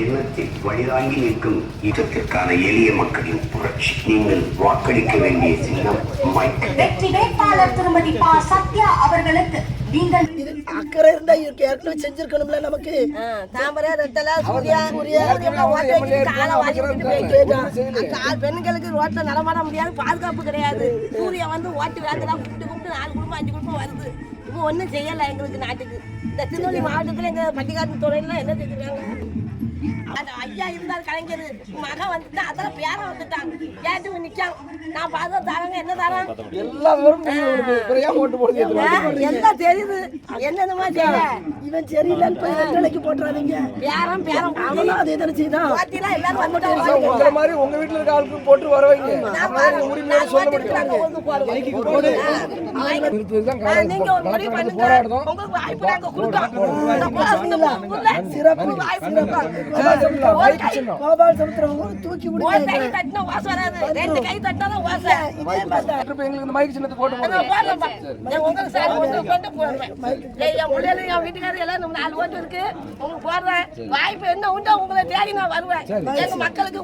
எண்ணத்தில் வழிதாங்கி நிற்கும் யுத்தத்திற்கான எளிய மக்களின் புரட்சி. நீங்கள் வாக்களிக்க வேண்டிய சின்னம் மைக். வெற்றி வேட்பாளர் திருமதி பா. சத்யா அவர்களுக்கு நீங்கள் இது அக்கறை இருந்தா இதுக்கு ஏற்கனவே செஞ்சிருக்கணும்ல நமக்கு. தாமரை ரெட்டலை சூர்யா சூர்யா காலை வாங்கி விட்டுட்டு போயிட்டு பெண்களுக்கு ரோட்ல நடமாட முடியாது பாதுகாப்பு கிடையாது. சூர்யா வந்து ஓட்டு வேண்டுதான் கூப்பிட்டு கூப்பிட்டு நாலு குடும்பம் அஞ்சு குடும்பம் வருது. இப்போ ஒன்றும் செய்யலை எங்களுக்கு நாட்டுக்கு. இந்த திருநெல்வேலி மாவட்டத்தில் எங்கள் பட்டிக்காட்டு துறையில என்ன செஞ்சுருக்காங்க? that. ஐயா இருந்தார் கலைஞர். மகன் வந்துட்டான் அதெல்லாம் பேரன் வந்துட்டான். கேட்டு நிற்கான் நான் பார்த்தா தரங்க என்ன தரேன்? எல்லா ஏன்? ஓட்டு எல்லாம் தெரியுது. என்னென்னமா செய்ய. இவன் சரியில்லைன்னு போய் ரெட்டலைக்கு போட்டுறாதீங்க. பேரம் பேரம். அவனும் அதே தானே செய்தான். பாத்தீங்களா எல்லாரும் வந்துட்டாங்க உங்களை மாதிரி உங்க வீட்டுல இருக்க ஆளுக்கு போட்டு வர வைங்க. அதனால நீங்க உரிமையோட சொல்ல காரணம். நீங்க ஒரு முடிவு கலெக்டர் பண்ணுங்க. போராடுறோம். உங்களுக்கு வாய்ப்பு நாங்க சிறப்பு வாய்ப்பு. கோபால் சமுத்திரம் தூக்கி எங்களுக்கு இந்த மைக்கு சின்னத்தை போட்டு வாய்ப்பு என்ன உண்டோ உங்களை தேடி நான் வருவேன். மக்களுக்கு